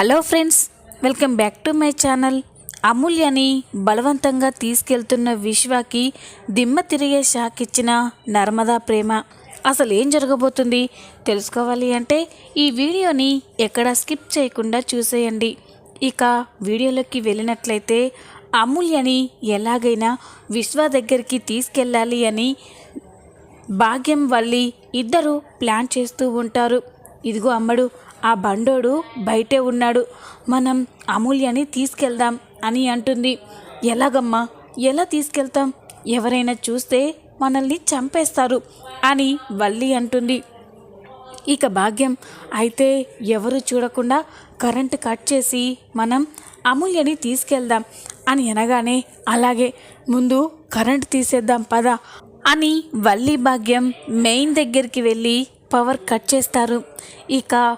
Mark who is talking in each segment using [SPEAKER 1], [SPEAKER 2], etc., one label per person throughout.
[SPEAKER 1] Hello friends welcome back to my channel. అమూల్యని బలవంతంగా తీసుకెళ్తున్న విశ్వాకి దిమ్మ తిరిగే షాక్ ఇచ్చిన నర్మదా ప్రేమ. అసలు ఏం జరగబోతుంది? తెలుసుకోవాలి అంటే ఈ వీడియోని ఎక్కడా స్కిప్ చేయకుండా చూసేయండి. ఇక వీడియోలోకి వెళ్ళినట్లయితే అమూల్యని ఎలాగైనా విశ్వ దగ్గరికి తీసుకెళ్ళాలి అని భాగ్యం వల్లి ఇద్దరు ప్లాన్ చేస్తూ ఉంటారు. ఇదిగో అమ్మడు ఆ బండోడు బయటే ఉన్నాడు. మనం అమూల్యని తీసుకెళ్దాం అని అంటుంది. ఎలాగమ్మా? ఎలా తీసుకెళ్తాం? ఎవరైనా చూస్తే మనల్ని చంపేస్తారు అని వల్లి అంటుంది. ఇక భాగ్యం అయితే ఎవరు చూడకుండా కరెంటు కట్ చేసి మనం అమూల్యని తీసుకెళ్దాం అని అనగానే అలాగే ముందు కరెంట్ తీసేద్దాం పద అని వల్లి భాగ్యం మెయిన్ దగ్గరికి వెళ్ళి పవర్ కట్ చేస్తారు. ఇక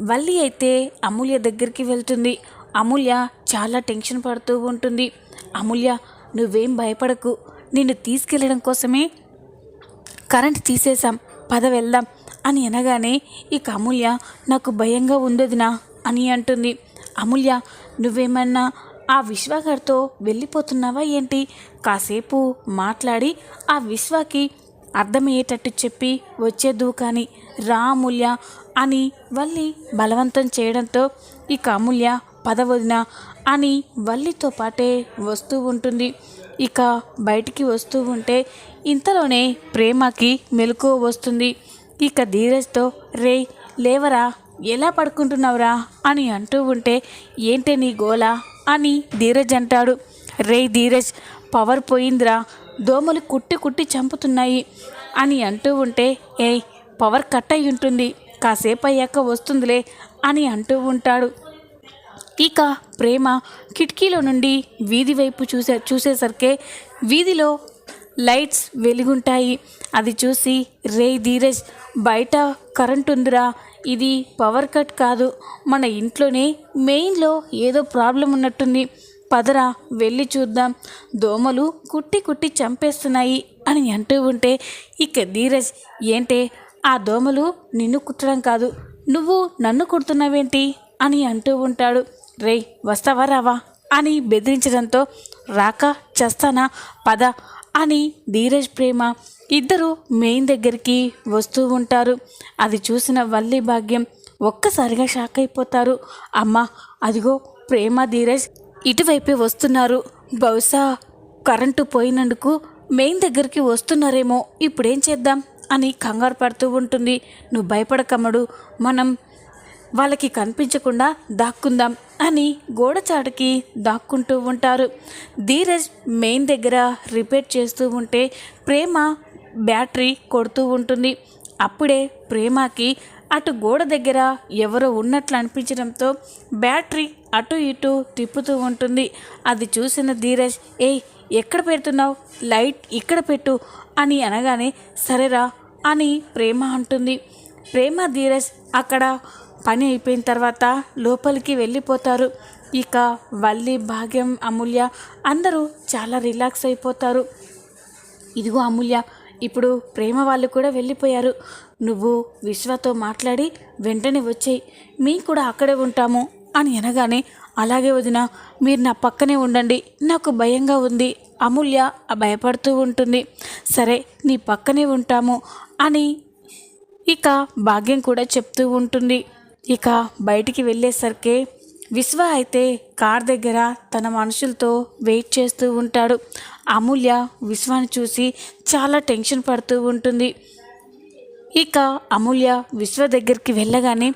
[SPEAKER 1] వల్లి అయితే అమూల్య దగ్గరికి వెళ్తుంది. అమూల్య చాలా టెన్షన్ పడుతూ ఉంటుంది. అమూల్య నువ్వేం భయపడకు. నిన్ను తీసుకెళ్ళడం కోసమే కరెంట్ తీసేశాం. పద వెళ్దాం. అని అనగానే ఇక అమూల్య నాకు భయంగా ఉండదునా అని అంటుంది. అమూల్య నువ్వేమన్నా ఆ విశ్వగారితో వెళ్ళిపోతున్నావా ఏంటి? కాసేపు మాట్లాడి ఆ విశ్వకి అర్థమయ్యేటట్టు చెప్పి వచ్చేద్దు కానీ. రా అమూల్య అని వల్లి బలవంతం చేయడంతో ఇక అమూల్య పదవదిన అని వల్లితో పాటే వస్తూ ఉంటుంది. ఇక బయటికి వస్తూ ఉంటే ఇంతలోనే ప్రేమకి మెలకు వస్తుంది. ఇక ధీరజ్తో రే లేవరా ఎలా పడుకుంటున్నావురా? అని అంటూ ఉంటే ఏంటే నీ గోలా? అని ధీరజ్ అంటాడు. రే ధీరజ్ పవర్ పోయిందిరా దోమలు కుట్టి కుట్టి చంపుతున్నాయి అని అంటూ ఉంటే ఏయ్ పవర్ కట్ అయి ఉంటుంది కాసేపు అయ్యాక వస్తుందిలే అని అంటూ ఉంటాడు. ఇక ప్రేమ కిటికీలో నుండి వీధి వైపు చూసే చూసేసరికే వీధిలో లైట్స్ వెలుగుంటాయి. అది చూసి రే ధీరజ్ బయట కరెంట్ ఉందిరా. ఇది పవర్ కట్ కాదు. మన ఇంట్లోనే మెయిన్లో ఏదో ప్రాబ్లం ఉన్నట్టుంది. పదరా వెళ్ళి చూద్దాం. దోమలు కుట్టి కుట్టి చంపేస్తున్నాయి అని అంటూ ఉంటే ఇక ధీరజ్ ఏంటే ఆ దోమలు నిన్ను కుట్టడం కాదు. నువ్వు నన్ను కుడుతున్నావేంటి? అని అంటూ ఉంటాడు. రేయ్ వస్తావా రావా? అని బెదిరించడంతో రాక చేస్తానా? పద అని ధీరజ్ ప్రేమ ఇద్దరు మెయిన్ దగ్గరికి వస్తూ ఉంటారు. అది చూసిన వల్లి భాగ్యం ఒక్కసారిగా షాక్ అయిపోతారు. అమ్మ అదిగో ప్రేమ ధీరజ్ ఇటువైపే వస్తున్నారు. బహుశా కరెంటు పోయినందుకు మెయిన్ దగ్గరికి వస్తున్నారేమో. ఇప్పుడేం చేద్దాం? అని కంగారు పడుతూ ఉంటుంది. నువ్వు భయపడకమ్మడు మనం వాళ్ళకి కనిపించకుండా దాక్కుందాం అని గోడచాటుకి దాక్కుంటూ ఉంటారు. ధీరజ్ మెయిన్ దగ్గర రిపేర్ చేస్తూ ఉంటే ప్రేమ బ్యాటరీ కొడుతూ ఉంటుంది. అప్పుడే ప్రేమకి అటు గోడ దగ్గర ఎవరో ఉన్నట్లు అనిపించడంతో బ్యాటరీ అటు ఇటు తిప్పుతూ ఉంటుంది. అది చూసిన ధీరజ్ ఏయ్ ఎక్కడ పెడుతున్నావు? లైట్ ఇక్కడ పెట్టు అని అనగానే సరేరా అని ప్రేమ అంటుంది. ప్రేమ ధీరజ్ అక్కడ పని అయిపోయిన తర్వాత లోపలికి వెళ్ళిపోతారు. ఇక వల్లి భాగ్యం అమూల్య అందరూ చాలా రిలాక్స్ అయిపోతారు. ఇదిగో అమూల్య ఇప్పుడు ప్రేమ వాళ్ళు కూడా వెళ్ళిపోయారు. నువ్వు విశ్వతో మాట్లాడి వెంటనే వచ్చేయి. మేము కూడా అక్కడే ఉంటాము అని అనగానే అలాగే వదిన మీరు నా పక్కనే ఉండండి. నాకు భయంగా ఉంది. అమూల్య భయపడుతూ ఉంటుంది. సరే నీ పక్కనే ఉంటాము అని ఇక భాగ్యం కూడా చెప్తూ ఉంటుంది. ఇక బయటికి వెళ్ళేసరికి విశ్వ అయితే కార్ దగ్గర తన మనుషులతో వెయిట్ చేస్తూ ఉంటాడు. అమూల్య విశ్వాన్ని చూసి చాలా టెన్షన్ పడుతూ ఉంటుంది. ఇక అమూల్య విశ్వ దగ్గరికి వెళ్ళగానే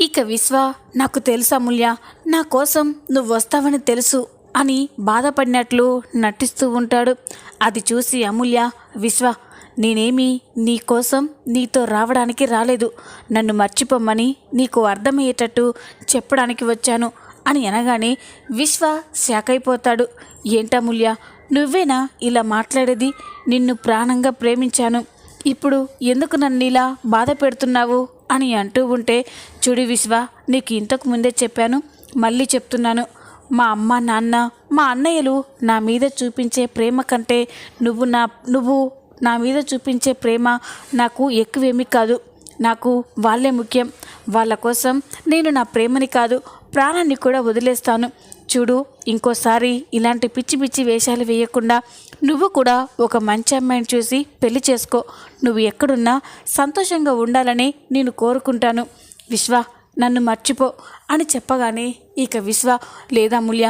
[SPEAKER 1] ఇక విశ్వ నాకు తెలుసు అమూల్య నా కోసం నువ్వు వస్తావని తెలుసు అని బాధపడినట్లు నటిస్తూ ఉంటాడు. అది చూసి అమూల్య విశ్వ నేనేమి నీ కోసం నీతో రావడానికి రాలేదు. నన్ను మర్చిపోమ్మని నీకు అర్థమయ్యేటట్టు చెప్పడానికి వచ్చాను అని అనగానే విశ్వ షాక్ అయిపోతాడు ఏంటమూల్య నువ్వేనా ఇలా మాట్లాడేది? నిన్ను ప్రాణంగా ప్రేమించాను. ఇప్పుడు ఎందుకు నన్ను ఇలా బాధ పెడుతున్నావు? అని అంటూ ఉంటే చూడు విశ్వ నీకు ఇంతకు ముందే చెప్పాను మళ్ళీ చెప్తున్నాను. మా అమ్మ నాన్న మా అన్నయ్యలు నా మీద చూపించే ప్రేమ కంటే నువ్వు నా నువ్వు నా మీద చూపించే ప్రేమ నాకు ఎక్కువేమీ కాదు. నాకు వాళ్ళే ముఖ్యం. వాళ్ళ కోసం నేను నా ప్రేమని కాదు ప్రాణాన్ని కూడా వదిలేస్తాను. చూడు ఇంకోసారి ఇలాంటి పిచ్చి పిచ్చి వేషాలు వేయకుండా నువ్వు కూడా ఒక మంచి అమ్మాయిని చూసి పెళ్ళి చేసుకో. నువ్వు ఎక్కడున్నా సంతోషంగా ఉండాలని నేను కోరుకుంటాను. విశ్వ నన్ను మర్చిపో అని చెప్పగానే ఇక విశ్వ లేదా ముల్య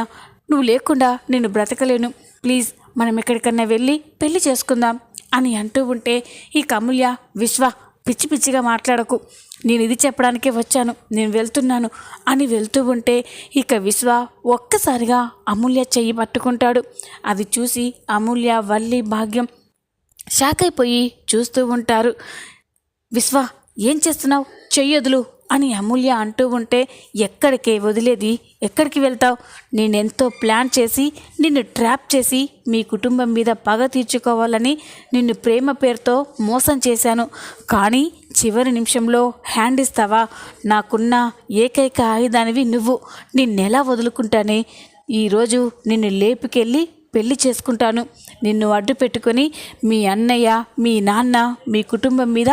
[SPEAKER 1] నువ్వు లేకుండా నేను బ్రతకలేను. ప్లీజ్ మనం ఎక్కడికన్నా వెళ్ళి పెళ్ళి చేసుకుందాం అని అంటూ ఉంటే ఈ కముల్య విశ్వ పిచ్చి పిచ్చిగా మాట్లాడకు. నేను ఇది చెప్పడానికే వచ్చాను నేను వెళ్తున్నాను అని వెళ్తూ ఉంటే ఇక విశ్వ ఒక్కసారిగా అమూల్య చెయ్యి పట్టుకుంటాడు. అది చూసి అమూల్య వల్లి భాగ్యం షాక్ అయిపోయి చూస్తూ ఉంటారు. విశ్వ ఏం చేస్తున్నావు? చెయ్యొదులు అని అమూల్య అంటూ ఉంటే ఎక్కడికే వదిలేది? ఎక్కడికి వెళ్తావు? నేనెంతో ప్లాన్ చేసి నిన్ను ట్రాప్ చేసి మీ కుటుంబం మీద పగ తీర్చుకోవాలని నిన్ను ప్రేమ పేరుతో మోసం చేశాను. కానీ చివరి నిమిషంలో హ్యాండ్ ఇస్తావా? నాకున్న ఏకైక ఆయుధానివి నువ్వు. నిన్నెలా వదులుకుంటానే? ఈరోజు నిన్ను లేపుకెళ్ళి పెళ్ళి చేసుకుంటాను. నిన్ను అడ్డు పెట్టుకొని మీ అన్నయ్య మీ నాన్న మీ కుటుంబం మీద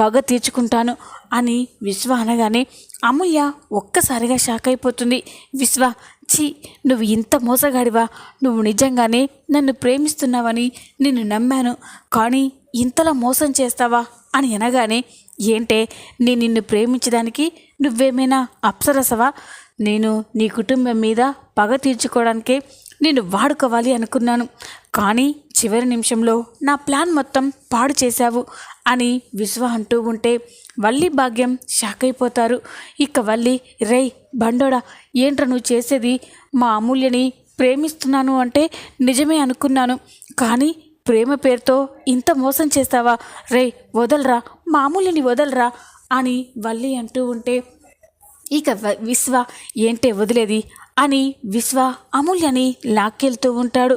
[SPEAKER 1] పగ తీర్చుకుంటాను అని విశ్వ అనగానే అమ్మయ్య ఒక్కసారిగా షాక్ అయిపోతుంది. విశ్వ ఛీ నువ్వు ఇంత మోసగాడివా? నువ్వు నిజంగానే నన్ను ప్రేమిస్తున్నావని నిన్ను నమ్మాను. కానీ ఇంతలా మోసం చేస్తావా? అని అనగానే ఏంటే నేను నిన్ను ప్రేమించడానికి నువ్వేమైనా అప్సరసవా? నేను నీ కుటుంబం మీద పగ తీర్చుకోవడానికే నేను వాడుకోవాలి అనుకున్నాను. కానీ చివరి నిమిషంలో నా ప్లాన్ మొత్తం పాడు చేశావు అని విశ్వ అంటూ ఉంటే వల్లి భాగ్యం షాక్ అయిపోతారు. ఇక వల్లి రే బండోడా ఏంట్రా నువ్వు చేసేది? మా అమూల్యని ప్రేమిస్తున్నాను అంటే నిజమే అనుకున్నాను. కానీ ప్రేమ పేరుతో ఇంత మోసం చేస్తావా? రే వదలరా మామూలుని వదలరా అని వల్లి అంటూ ఉంటే ఇక విశ్వ ఏంటే వదిలేది? అని విశ్వ అమూల్యని లాక్కెళ్తూ ఉంటాడు.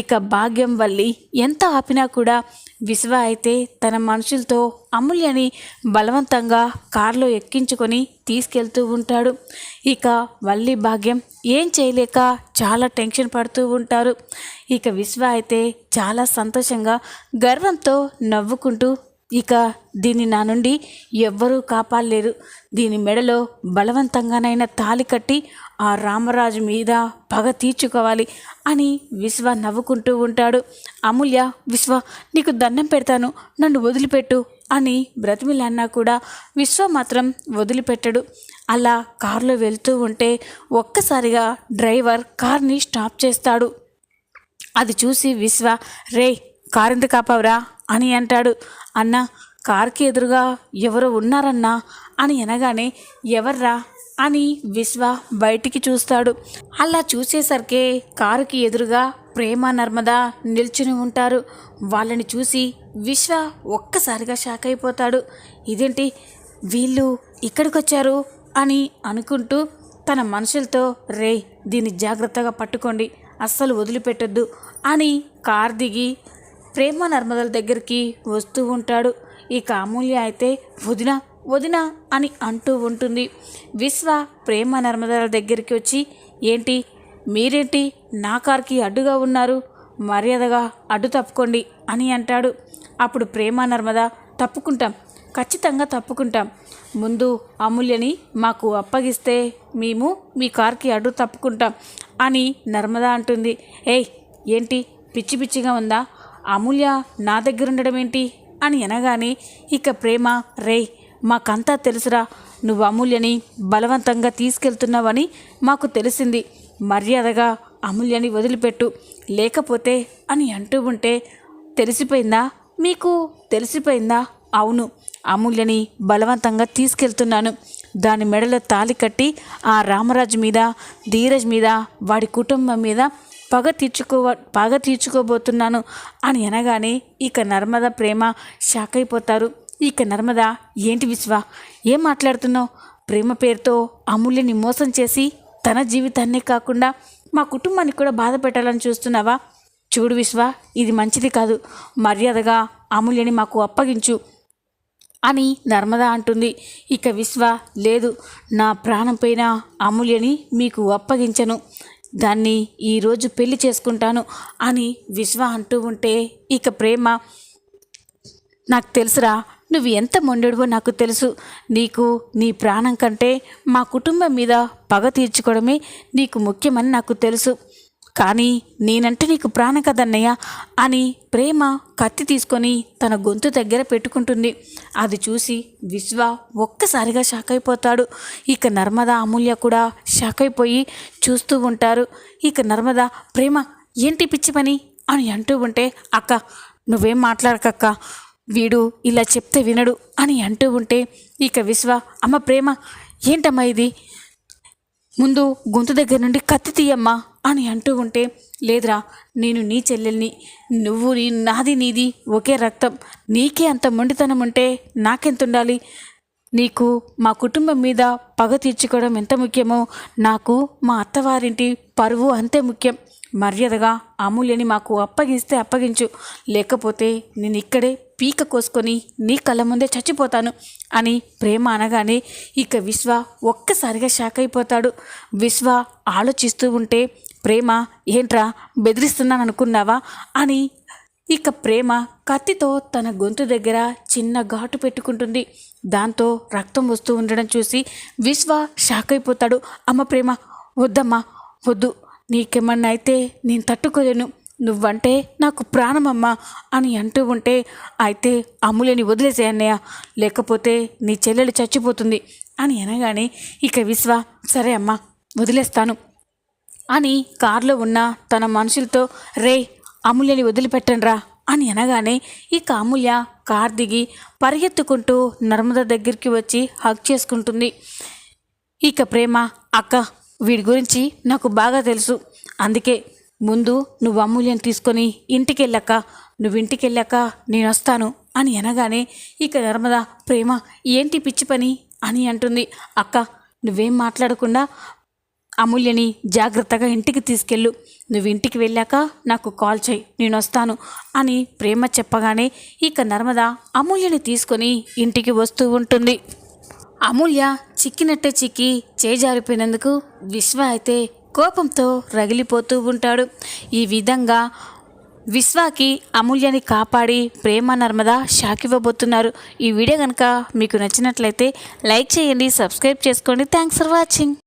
[SPEAKER 1] ఇక భాగ్యం వల్లి ఎంత ఆపినా కూడా విశ్వ అయితే తన మనుషులతో అమూల్యని బలవంతంగా కారులో ఎక్కించుకొని తీసుకెళ్తూ ఉంటాడు. ఇక వల్లి భాగ్యం ఏం చేయలేక చాలా టెన్షన్ పడుతూ ఉంటారు. ఇక విశ్వ అయితే చాలా సంతోషంగా గర్వంతో నవ్వుకుంటూ ఇక దీన్ని నా నుండి ఎవ్వరూ కాపాడలేరు. దీని మెడలో బలవంతంగానైనా తాలి కట్టి ఆ రామరాజు మీద పగ తీర్చుకోవాలి అని విశ్వ నవ్వుకుంటూ ఉంటాడు. అమూల్య విశ్వ నీకు దండం పెడతాను నన్ను వదిలిపెట్టు అని బ్రతిమిలన్నా కూడా విశ్వ మాత్రం వదిలిపెట్టడు. అలా కారులో వెళ్తూ ఉంటే ఒక్కసారిగా డ్రైవర్ కార్ని స్టాప్ చేస్తాడు. అది చూసి విశ్వ రే కారెందుకు కాపావురా అని అంటాడు. అన్న కార్కి ఎదురుగా ఎవరు ఉన్నారన్నా అని అనగానే ఎవర్రా అని విశ్వ బయటికి చూస్తాడు. అలా చూసేసరికే కారుకి ఎదురుగా ప్రేమ నర్మద నిల్చుని ఉంటారు. వాళ్ళని చూసి విశ్వ ఒక్కసారిగా షాక్ అయిపోతాడు. ఇదేంటి? వీళ్ళు ఇక్కడికి వచ్చారు అని అనుకుంటూ తన మనుషులతో రే దీన్ని జాగ్రత్తగా పట్టుకోండి. అస్సలు వదిలిపెట్టొద్దు అని కార్ దిగి ప్రేమ నర్మదల దగ్గరికి వస్తూ ఉంటాడు. ఇక అమూల్య అయితే వదిన వదిన అని అంటూ ఉంటుంది. విశ్వ ప్రేమ నర్మదల దగ్గరికి వచ్చి ఏంటి మీరేంటి నా కార్కి అడ్డుగా ఉన్నారు? మర్యాదగా అడ్డు తప్పుకోండి అని అంటాడు. అప్పుడు ప్రేమ నర్మద తప్పుకుంటాం ఖచ్చితంగా తప్పుకుంటాం. ముందు అమూల్యని మాకు అప్పగిస్తే మేము మీ కార్కి అడ్డు తప్పుకుంటాం అని నర్మద అంటుంది. ఏయ్ ఏంటి? పిచ్చి పిచ్చిగా ఉందా? అమూల్య నా దగ్గర ఉండడం ఏంటి అని అనగానే ఇక ప్రేమ రే మాకంతా తెలుసురా. నువ్వు అమూల్యని బలవంతంగా తీసుకెళ్తున్నావని మాకు తెలిసింది. మర్యాదగా అమూల్యని వదిలిపెట్టు. లేకపోతే అని అంటూ ఉంటే తెలిసిపోయిందా? మీకు తెలిసిపోయిందా? అవును అమూల్యని బలవంతంగా తీసుకెళ్తున్నాను. దాని మెడలో తాలి కట్టి ఆ రామరాజు మీద ధీరజ్ మీద వాడి కుటుంబం మీద పగ తీర్చుకో పగ తీర్చుకోబోతున్నాను అని అనగానే ఇక నర్మద ప్రేమ షాక్ అయిపోతారు. ఇక నర్మద ఏంటి విశ్వ ఏం మాట్లాడుతున్నావు? ప్రేమ పేరుతో అమూల్యని మోసం చేసి తన జీవితాన్నే కాకుండా మా కుటుంబానికి కూడా బాధ పెట్టాలని చూస్తున్నావా? చూడు విశ్వ ఇది మంచిది కాదు. మర్యాదగా అమూల్యని మాకు అప్పగించు అని నర్మద అంటుంది. ఇక విశ్వ లేదు నా ప్రాణం పైన అమూల్యని మీకు అప్పగించను. దాన్ని ఈరోజు పెళ్ళి చేసుకుంటాను అని విశ్వ అంటూ ఉంటే ఇక ప్రేమ నాకు తెలుసురా నువ్వు ఎంత మొండెడువో నాకు తెలుసు. నీకు నీ ప్రాణం కంటే మా కుటుంబం మీద పగ తీర్చుకోవడమే నీకు ముఖ్యమని నాకు తెలుసు. కానీ నేనంటే నీకు ప్రాణం కదన్నయ్య అని ప్రేమ కత్తి తీసుకొని తన గొంతు దగ్గర పెట్టుకుంటుంది. అది చూసి విశ్వ ఒక్కసారిగా షాక్ అయిపోతాడు. ఇక నర్మద అమూల్య కూడా షాక్ అయిపోయి చూస్తూ ఉంటారు. ఇక నర్మద ప్రేమ ఏంటి పిచ్చి పని? అని అంటూ ఉంటే అక్క నువ్వేం మాట్లాడకక్క. వీడు ఇలా చెప్తే వినడు అని అంటూ ఉంటే ఇక విశ్వ అమ్మ ప్రేమ ఏంటమ్మా ఇది? ముందు గొంతు దగ్గర నుండి కత్తి తీయమ్మా. అని అంటూ ఉంటే లేదురా నేను నీ చెల్లెల్ని నువ్వు నీ నాది నీది ఒకే రక్తం నీకే అంత మొండితనం ఉంటే నాకెంత ఉండాలి నీకు మా కుటుంబం మీద పగ తీర్చుకోవడం ఎంత ముఖ్యమో నాకు మా అత్తవారింటి పరువు అంతే ముఖ్యం. మర్యాదగా అమూల్యని మాకు అప్పగిస్తే అప్పగించు. లేకపోతే నేను ఇక్కడే పీక కోసుకొని నీ కళ్ళ ముందే చచ్చిపోతాను అని ప్రేమ అనగానే ఇక విశ్వ ఒక్కసారిగా షాక్ అయిపోతాడు. విశ్వ ఆలోచిస్తూ ఉంటే ప్రేమ ఏంట్రా బెదిరిస్తున్నాను అనుకున్నావా అని ఇక ప్రేమ కత్తితో తన గొంతు దగ్గర చిన్న ఘాటు పెట్టుకుంటుంది. దాంతో రక్తం వస్తూ ఉండడం చూసి విశ్వ షాక్ అయిపోతాడు. అమ్మ ప్రేమ వద్దమ్మా వద్దు. నీకేమన్నా అయితే నేను తట్టుకోలేను. నువ్వంటే నాకు ప్రాణమమ్మా అని అంటూ ఉంటే అయితే అమ్ములని వదిలేసే అన్నయ్య. లేకపోతే నీ చెల్లెలు చచ్చిపోతుంది అని అనగానే ఇక విశ్వ సరే అమ్మా వదిలేస్తాను అని కారులో ఉన్న తన మనుషులతో రే అమూల్యని వదిలిపెట్టండ్రా అని అనగానే ఇక అమూల్య కార్ దిగి పరిగెత్తుకుంటూ నర్మద దగ్గరికి వచ్చి హక్ చేసుకుంటుంది. ఇక ప్రేమ అక్క వీడి గురించి నాకు బాగా తెలుసు. అందుకే ముందు నువ్వు అమూల్యం తీసుకొని ఇంటికి వెళ్ళాక నువ్వు ఇంటికి వెళ్ళాక నేను వస్తాను అని అనగానే ఇక నర్మద ప్రేమ ఏంటి పిచ్చి పని? అని అంటుంది. అక్క నువ్వేం మాట్లాడకుండా అమూల్యని జాగ్రత్తగా ఇంటికి తీసుకెళ్ళు. నువ్వు ఇంటికి వెళ్ళాక నాకు కాల్ చేయి నేను వస్తాను అని ప్రేమ చెప్పగానే ఇక నర్మద అమూల్యని తీసుకొని ఇంటికి వస్తూ ఉంటుంది. అమూల్య చిక్కినట్టే చిక్కి చేజారిపోయినందుకు విశ్వ అయితే కోపంతో రగిలిపోతూ ఉంటాడు. ఈ విధంగా విశ్వాకి అమూల్యని కాపాడి ప్రేమ నర్మద షాక్ ఇవ్వబోతున్నారు ఈ వీడియో కనుక మీకు నచ్చినట్లయితే లైక్ చేయండి సబ్స్క్రైబ్ చేసుకోండి. Thanks for watching